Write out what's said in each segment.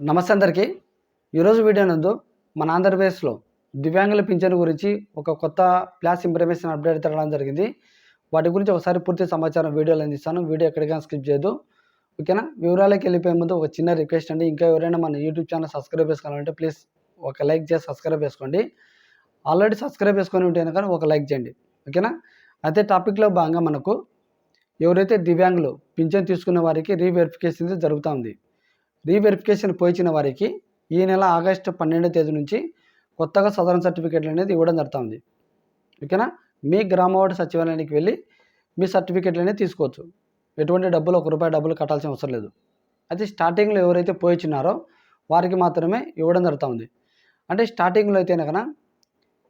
నమస్తే అందరికీ. ఈరోజు వీడియో నందు మన ఆంధ్రప్రదేశ్లో దివ్యాంగుల పింఛను గురించి ఒక కొత్త ప్లాస్ ఇన్ఫర్మేషన్ అప్డేట్ తేవడం జరిగింది. వాటి గురించి ఒకసారి పూర్తి సమాచారం వీడియోలు అందిస్తాను. వీడియో ఎక్కడికైనా స్కిప్ చేయదు ఓకేనా? వివరాలకి వెళ్ళిపోయే ముందు ఒక చిన్న రిక్వెస్ట్ అండి. ఇంకా ఎవరైనా మన యూట్యూబ్ ఛానల్ సబ్స్క్రైబ్ చేసుకోవాలంటే ప్లీజ్ ఒక లైక్ చేసి సబ్స్క్రైబ్ చేసుకోండి. ఆల్రెడీ సబ్స్క్రైబ్ చేసుకొని ఉంటే కానీ ఒక లైక్ చేయండి. ఓకేనా? అయితే టాపిక్లో భాగంగా మనకు ఎవరైతే దివ్యాంగులు పింఛన్ తీసుకున్న వారికి రీవెరిఫికేషన్ జరుగుతూ ఉంది. రీవెరిఫికేషన్ పోయించిన వారికి ఈ నెల ఆగస్టు పన్నెండో తేదీ నుంచి కొత్తగా సదరణ సర్టిఫికేట్లు అనేది ఇవ్వడం జరుగుతుంది. ఓకేనా? మీ గ్రామ వార్డు సచివాలయానికి వెళ్ళి మీ సర్టిఫికేట్లు అనేది తీసుకోవచ్చు. ఎటువంటి డబ్బులు ఒక రూపాయి డబ్బులు కట్టాల్సిన అవసరం లేదు. అయితే స్టార్టింగ్లో ఎవరైతే పోయిచ్చినారో వారికి మాత్రమే ఇవ్వడం జరుగుతుంది. అంటే స్టార్టింగ్లో అయితే కనుక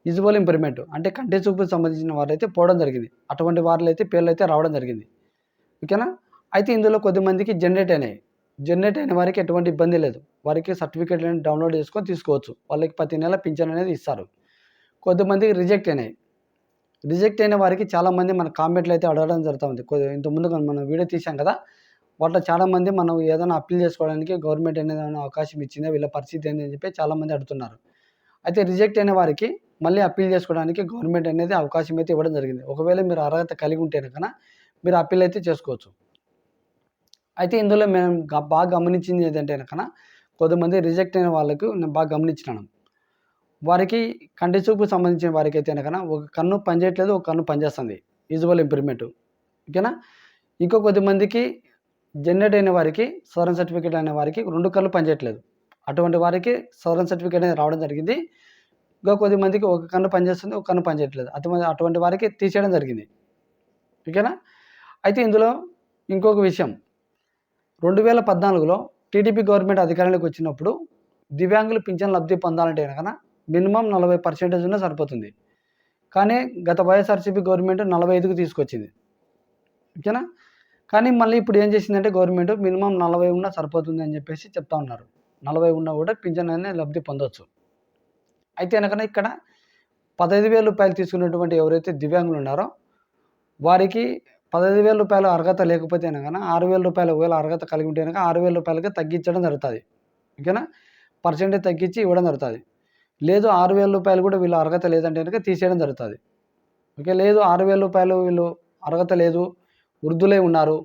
విజువల్ ఇంప్రూవ్మెంట్ అంటే కంటి చూపుకు సంబంధించిన వారైతే పోవడం జరిగింది. అటువంటి వారిలో అయితే పేర్లు అయితే రావడం జరిగింది. ఓకేనా? అయితే ఇందులో కొద్దిమందికి జనరేట్ అయినాయి. జనరేట్ అయిన వారికి ఎటువంటి ఇబ్బంది లేదు. వారికి సర్టిఫికేట్లను డౌన్లోడ్ చేసుకొని తీసుకోవచ్చు. వాళ్ళకి ప్రతి నెల పింఛన్ అనేది ఇస్తారు. కొద్దిమందికి రిజెక్ట్ అయినాయి. రిజెక్ట్ అయిన వారికి చాలామంది మన కామెంట్లు అయితే అడగడం జరుగుతుంది. కొద్ది ఇంతకుముందు మనం వీడియో తీసాం కదా వాటిలో చాలామంది మనం ఏదైనా అప్పీల్ చేసుకోవడానికి గవర్నమెంట్ అనేది అవకాశం ఇచ్చిందా వీళ్ళ పరిస్థితి ఏంటి అని చెప్పి చాలామంది అడుగుతున్నారు. అయితే రిజెక్ట్ అయిన వారికి మళ్ళీ అప్పీల్ చేసుకోవడానికి గవర్నమెంట్ అనేది అవకాశం అయితే ఇవ్వడం జరిగింది. ఒకవేళ మీరు అర్హత కలిగి ఉంటే కనుక మీరు అప్పీల్ అయితే చేసుకోవచ్చు. అయితే ఇందులో మేము బాగా గమనించింది ఏంటంటే కనుక కొద్దిమంది రిజెక్ట్ అయిన వాళ్ళకు నేను బాగా గమనించినాను వారికి కంటి చూపుకు సంబంధించిన వారికి అయితే కనుక ఒక కన్ను పనిచేయట్లేదు ఒక కన్ను పనిచేస్తుంది. విజువల్ ఇంప్రూవ్మెంట్ ఓకేనా? ఇంకో కొద్దిమందికి జనరేట్ అయిన వారికి సదరన్ సర్టిఫికేట్ అయిన వారికి రెండు కళ్ళు పనిచేయట్లేదు. అటువంటి వారికి సదరన్ సర్టిఫికేట్ అనేది రావడం జరిగింది. ఇంకా కొద్దిమందికి ఒక కన్ను పనిచేస్తుంది ఒక కన్ను పనిచేయట్లేదు. అటువంటి అటువంటి వారికి తీసేయడం జరిగింది. ఓకేనా? అయితే ఇందులో ఇంకొక విషయం. రెండు వేల పద్నాలుగులో టీడీపీ గవర్నమెంట్ అధికారంలోకి వచ్చినప్పుడు దివ్యాంగులు పింఛన్ లబ్ధి పొందాలంటే కనుక మినిమం నలభై పర్సెంటేజ్ ఉన్న సరిపోతుంది. కానీ గత వైఎస్ఆర్సీపీ గవర్నమెంట్ నలభై ఐదుకు తీసుకొచ్చింది. ఓకేనా? కానీ మళ్ళీ ఇప్పుడు ఏం చేసిందంటే గవర్నమెంట్ మినిమం నలభై ఉన్నా సరిపోతుంది అని చెప్పేసి చెప్తా ఉన్నారు. నలభై ఉన్నా కూడా పింఛన్ అనేది లబ్ధి పొందవచ్చు అయితే కనుక ఇక్కడ పదహైదు వేల రూపాయలు తీసుకున్నటువంటి ఎవరైతే దివ్యాంగులు ఉన్నారో వారికి పదహైదు వేల రూపాయలు అర్హత లేకపోతే కానీ ఆరు వేల రూపాయలు ఒకవేళ అర్హత కలిగి ఉంటే కనుక ఆరు వేల రూపాయలకి తగ్గించడం జరుగుతుంది. ఓకేనా? పర్సెంటేజ్ తగ్గించి ఇవ్వడం జరుగుతుంది. లేదు ఆరు వేల రూపాయలు కూడా వీళ్ళు అర్హత లేదంటే కనుక తీసేయడం జరుగుతుంది. ఓకే? లేదు ఆరు వేల రూపాయలు వీళ్ళు అర్హత లేదు వృద్ధులై ఉన్నారు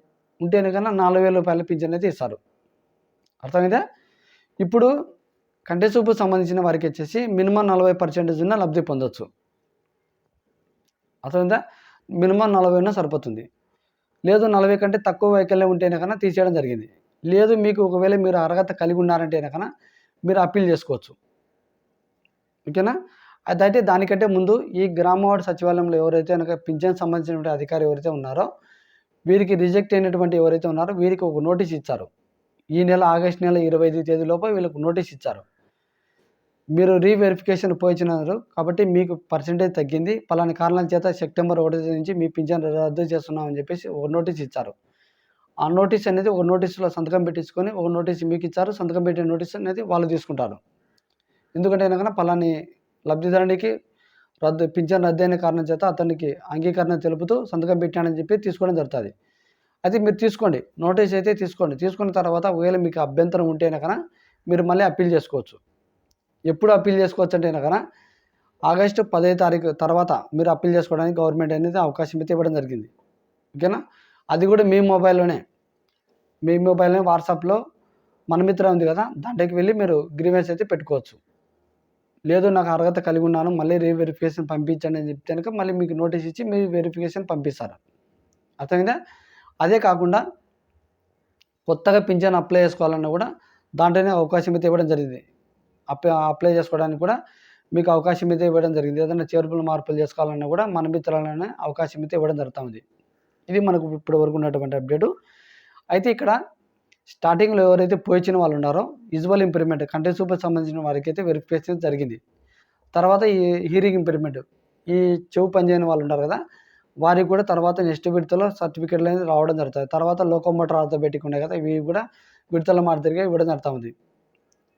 ఉంటే కనుక నాలుగు వేల రూపాయల పింఛన్ అయితే ఇస్తారు. అర్థమైందా? ఇప్పుడు కంటి చూపు సంబంధించిన వారికి వచ్చేసి మినిమం నలభై పర్సెంటేజ్ ఉన్న లబ్ధి పొందొచ్చు. అర్థమైందా? మినిమం నలభై ఉన్న సరిపోతుంది. లేదు నలభై కంటే తక్కువ వైకల్యం ఉంటేనే కన్నా తీసేయడం జరిగింది. లేదు మీకు ఒకవేళ మీరు అర్హత కలిగి ఉన్నారంటేనే కన్నా మీరు అప్పీల్ చేసుకోవచ్చు. ఓకేనా? అదైతే దానికంటే ముందు ఈ గ్రామవాడ సచివాలయంలో ఎవరైతే కనుక పింఛన్ సంబంధించినటువంటి అధికారి ఎవరైతే ఉన్నారో వీరికి రిజెక్ట్ అయినటువంటి ఎవరైతే ఉన్నారో వీరికి ఒక నోటీస్ ఇచ్చారు. ఈ నెల ఆగస్ట్ నెల ఇరవై ఐదు తేదీ లోపల వీళ్ళకు నోటీస్ ఇచ్చారు. మీరు రీవెరిఫికేషన్ పోయించినారు కాబట్టి మీకు పర్సంటేజ్ తగ్గింది. పలాని కారణాల చేత సెప్టెంబర్ ఒకటి నుంచి మీ పింఛన్ రద్దు చేస్తున్నామని చెప్పేసి ఒక నోటీస్ ఇచ్చారు. ఆ నోటీస్ అనేది ఒక నోటీసులో సంతకం పెట్టించుకొని ఒక నోటీస్ మీకు ఇచ్చారు. సంతకం పెట్టిన నోటీస్ అనేది వాళ్ళు తీసుకుంటారు. ఎందుకంటే కనుక పలాని లబ్ధిదారునికి రద్దు పింఛన్ రద్దు అయిన కారణం చేత అతనికి అంగీకరణ తెలుపుతూ సంతకం పెట్టానని చెప్పి తీసుకోవడం జరుగుతుంది. అయితే మీరు తీసుకోండి. నోటీస్ అయితే తీసుకోండి. తీసుకున్న తర్వాత ఒకవేళ మీకు అభ్యంతరం ఉంటేనే కనుక మీరు మళ్ళీ అప్పీల్ చేసుకోవచ్చు. ఎప్పుడు అప్పీల్ చేసుకోవచ్చు అంటే కనుక ఆగస్టు పదే తారీఖు తర్వాత మీరు అప్పీల్ చేసుకోవడానికి గవర్నమెంట్ అనేది అవకాశం అయితే ఇవ్వడం జరిగింది. ఓకేనా? అది కూడా మీ మొబైల్లోనే. మీ మొబైల్లోనే వాట్సాప్లో మన మిత్ర ఉంది కదా దాంట్లోకి వెళ్ళి మీరు గ్రీవెన్స్ అయితే పెట్టుకోవచ్చు. లేదు నాకు అర్హత కలిగి ఉన్నాను మళ్ళీ రీవెరిఫికేషన్ పంపించండి అని చెప్తే కనుక మళ్ళీ మీకు నోటీస్ ఇచ్చి మీ వెరిఫికేషన్ పంపిస్తారు. అర్థమైందా? అదే కాకుండా కొత్తగా పింఛన్ అప్లై చేసుకోవాలన్నా కూడా దాంట్లోనే అవకాశం అయితే ఇవ్వడం జరిగింది. అప్లై అప్లై చేసుకోవడానికి కూడా మీకు అవకాశం అయితే ఇవ్వడం జరిగింది. ఏదైనా చేర్పులు మార్పులు చేసుకోవాలన్నా కూడా మన మిత్రులనే అవకాశం అయితే ఇవ్వడం జరుగుతుంది. ఇది మనకు ఇప్పటి వరకు ఉన్నటువంటి అప్డేటు. అయితే ఇక్కడ స్టార్టింగ్లో ఎవరైతే పోయించిన వాళ్ళు ఉన్నారో విజువల్ ఇంప్రూవ్మెంట్ కంటే సూపర్ సంబంధించిన వారికి అయితే వెరిఫికేషన్ జరిగింది. తర్వాత ఈ హీరింగ్ ఇంప్రూవ్మెంట్ ఈ చెవు పనిచేయని వాళ్ళు ఉన్నారు కదా వారికి కూడా తర్వాత నెక్స్ట్ విడతలో సర్టిఫికేట్లు అనేది రావడం జరుగుతుంది. తర్వాత లోకోమోటర్ ఆర్థోబెటిక్ ఉన్నాయి కదా ఇవి కూడా విడతల మాదిరిగా ఇవ్వడం జరుగుతుంది.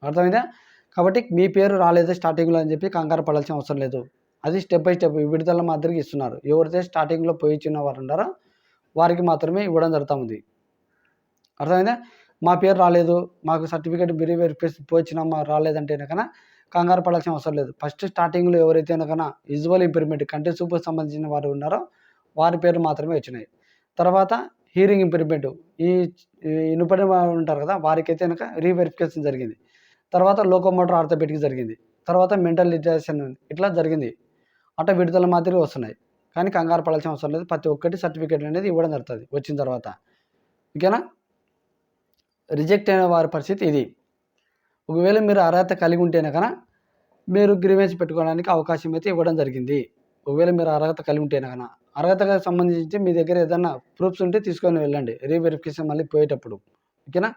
అర్థమైందా? కాబట్టి మీ పేరు రాలేదు స్టార్టింగ్లో అని చెప్పి కంగారు పడాల్సిన అవసరం లేదు. అది స్టెప్ బై స్టెప్ విడుదల మాదిరిగా ఇస్తున్నారు. ఎవరైతే స్టార్టింగ్లో పోయిచ్చిన వారు ఉన్నారో వారికి మాత్రమే ఇవ్వడం జరుగుతుంది అర్థమైందా? మా పేరు రాలేదు మాకు సర్టిఫికేట్ బిరి వెరిఫికేషన్ పోయినా మా రాలేదంటే కనుక కంగారు పడాల్సిన అవసరం లేదు. ఫస్ట్ స్టార్టింగ్లో ఎవరైతే కనుక విజువల్ ఇంప్రూవ్మెంట్ కంటి చూపుకు సంబంధించిన వారు ఉన్నారో వారి పేరు మాత్రమే వచ్చినాయి. తర్వాత హీరింగ్ ఇంప్రూవ్మెంట్ ఈ ఈ ఇనుపడి వారు ఉంటారు కదా వారికైతే కనుక రీవెరిఫికేషన్ జరిగింది. తర్వాత లోకోమోటర్ ఆర్థోపెటిక్ జరిగింది. తర్వాత మెంటల్ లిటరేషన్ ఇట్లా జరిగింది. అట్లా విడుదల మాదిరి వస్తున్నాయి. కానీ కంగారు పడాల్సిన అవసరం లేదు. ప్రతి ఒక్కటి సర్టిఫికేట్ అనేది ఇవ్వడం జరుగుతుంది వచ్చిన తర్వాత. ఓకేనా? రిజెక్ట్ అయిన వారి పరిస్థితి ఇది. ఒకవేళ మీరు అర్హత కలిగి ఉంటేనే కనుక మీరు గ్రీవెన్స్ పెట్టుకోవడానికి అవకాశం అయితే ఇవ్వడం జరిగింది. ఒకవేళ మీరు అర్హత కలిగి ఉంటేనే కనుక అర్హతకు సంబంధించి మీ దగ్గర ఏదైనా ప్రూఫ్స్ ఉంటే తీసుకొని వెళ్ళండి. రీవెరిఫికేషన్ మళ్ళీ పోయేటప్పుడు. ఓకేనా?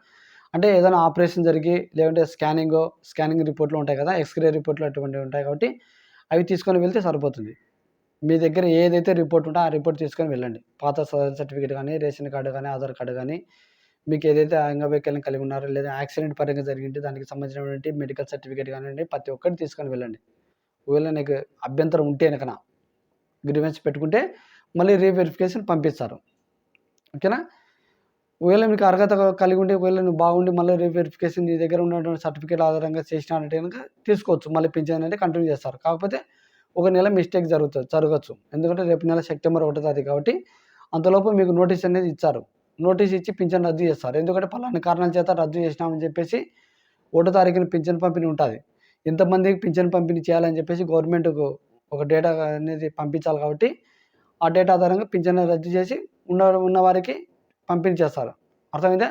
అంటే ఏదైనా ఆపరేషన్ జరిగి లేదంటే స్కానింగ్ స్కానింగ్ రిపోర్ట్లు ఉంటాయి కదా ఎక్స్రే రిపోర్ట్లు అటువంటివి ఉంటాయి కాబట్టి అవి తీసుకొని వెళ్తే సరిపోతుంది. మీ దగ్గర ఏదైతే రిపోర్ట్ ఉంటే ఆ రిపోర్ట్ తీసుకొని వెళ్ళండి. పాత సర్టిఫికేట్ కానీ రేషన్ కార్డు కానీ ఆధార్ కార్డు కానీ మీకు ఏదైతే అంగవైకల్యం కలిగి ఉన్నారో లేదా యాక్సిడెంట్ పరంగా జరిగింది దానికి సంబంధించినటువంటి మెడికల్ సర్టిఫికేట్ కానివ్వండి ప్రతి ఒక్కటి తీసుకొని వెళ్ళండి. ఒకవేళ నీకు అభ్యంతరం ఉంటే కనుక గ్రీవెన్స్ పెట్టుకుంటే మళ్ళీ రీవెరిఫికేషన్ పంపిస్తారు. ఓకేనా? ఒకవేళ మీకు అర్హత కలిగి ఉంటే ఒకవేళ నువ్వు బాగుండి మళ్ళీ రీవెరిఫికేషన్ నీ దగ్గర ఉన్నటువంటి సర్టిఫికేట్ ఆధారంగా చేసినారంటే కనుక తీసుకోవచ్చు. మళ్ళీ పింఛన్ అనేది కంటిన్యూ చేస్తారు. కాకపోతే ఒక నెల మిస్టేక్ జరుగుతుంది జరగచ్చు. ఎందుకంటే రేపు నెల సెప్టెంబర్ ఒకటో తారీఖు కాబట్టి అంతలోపు మీకు నోటీస్ అనేది ఇచ్చారు. నోటీస్ ఇచ్చి పింఛన్ రద్దు చేస్తారు. ఎందుకంటే పలానా కారణాల చేత రద్దు చేసినామని చెప్పేసి ఒకటో తారీఖున పింఛన్ పంపిణీ ఉంటుంది. ఇంతమందికి పింఛన్ పంపిణీ చేయాలని చెప్పేసి గవర్నమెంట్కు ఒక డేటా అనేది పంపించాలి కాబట్టి ఆ డేటా ఆధారంగా పింఛన్ రద్దు చేసి ఉన్న ఉన్న వారికి పంపిణీ చేస్తారు అర్థమైతే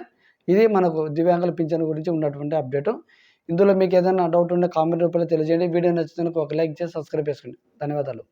ఇది మనకు దివ్యాంగుల పింఛన్ గురించి ఉన్నటువంటి అప్డేటు. ఇందులో మీకు ఏదైనా డౌట్ ఉంటే కామెంట్ రూపంలో తెలియజేయండి. వీడియో నచ్చితే ఒక లైక్ చేసి సబ్స్క్రైబ్ చేసుకోండి. ధన్యవాదాలు.